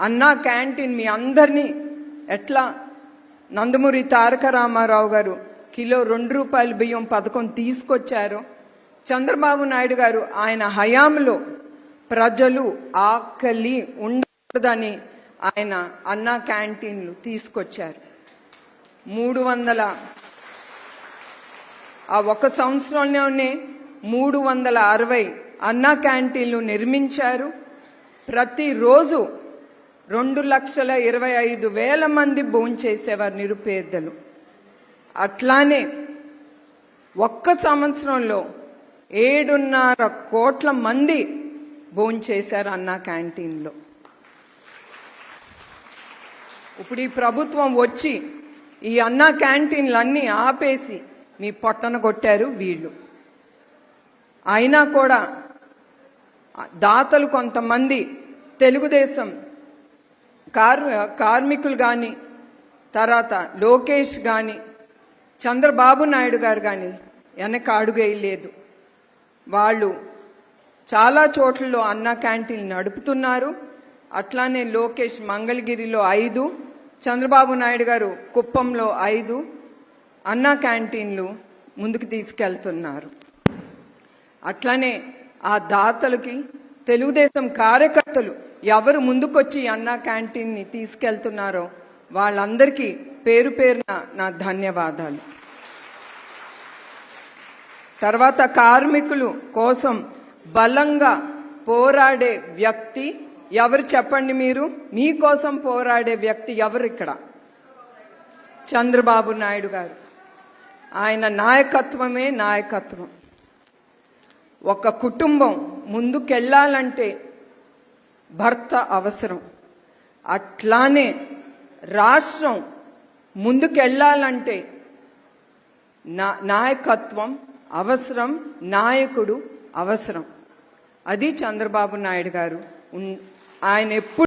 అన్నా క్యాంటీన్ మీ అందరినీ ఎట్లా? నందమూరి తారక రామారావు గారు కిలో రెండు రూపాయల బియ్యం పథకం తీసుకొచ్చారు. చంద్రబాబు నాయుడు గారు ఆయన హయాంలో ప్రజలు ఆకలి ఉండదని ఆయన అన్నా క్యాంటీన్లు తీసుకొచ్చారు. మూడు వందల ఆ ఒక సంవత్సరంలోనే మూడు వందల అరవై అన్నా క్యాంటీన్లు నిర్మించారు. ప్రతిరోజు రెండు లక్షల ఇరవై ఐదు వేల మంది భోంచేసేవారు నిరుపేదలు. అట్లానే ఒక్క సంవత్సరంలో ఏడున్నర కోట్ల మంది భోంచేశారు అన్నా క్యాంటీన్లో. ఇప్పుడు ఈ ప్రభుత్వం వచ్చి ఈ అన్నా క్యాంటీన్లు అన్నీ ఆపేసి మీ పొట్టన కొట్టారు వీళ్ళు. అయినా కూడా దాతలు కొంతమంది తెలుగుదేశం కార్ కార్మికులు కానీ తర్వాత లోకేష్ కానీ చంద్రబాబు నాయుడు గారు కానీ వెనక అడుగేయలేదు వాళ్ళు చాలా చోట్లలో అన్న క్యాంటీన్ నడుపుతున్నారు. అట్లానే లోకేష్ మంగళగిరిలో ఐదు చంద్రబాబు నాయుడు గారు కుప్పంలో ఐదు అన్నా క్యాంటీన్లు ముందుకు తీసుకెళ్తున్నారు. అట్లానే ఆ దాతలకి తెలుగుదేశం కార్యకర్తలు ఎవరు ముందుకొచ్చి అన్న అన్నా క్యాంటీన్ని తీసుకెళ్తున్నారో వాళ్ళందరికీ పేరు పేరున నా ధన్యవాదాలు. తర్వాత కార్మికులు కోసం బలంగా పోరాడే వ్యక్తి ఎవరు చెప్పండి మీరు? మీకోసం పోరాడే వ్యక్తి ఎవరు ఇక్కడ? చంద్రబాబు నాయుడు గారు. ఆయన నాయకత్వమే నాయకత్వం. ఒక కుటుంబం ముందుకెళ్ళాలంటే భర్త అవసరం. అట్లానే రాష్ట్రం ముందుకెళ్ళాలంటే నా నాయకత్వం అవసరం నాయకుడు అవసరం. అది చంద్రబాబు నాయుడు గారు. ఆయన ఎప్పుడు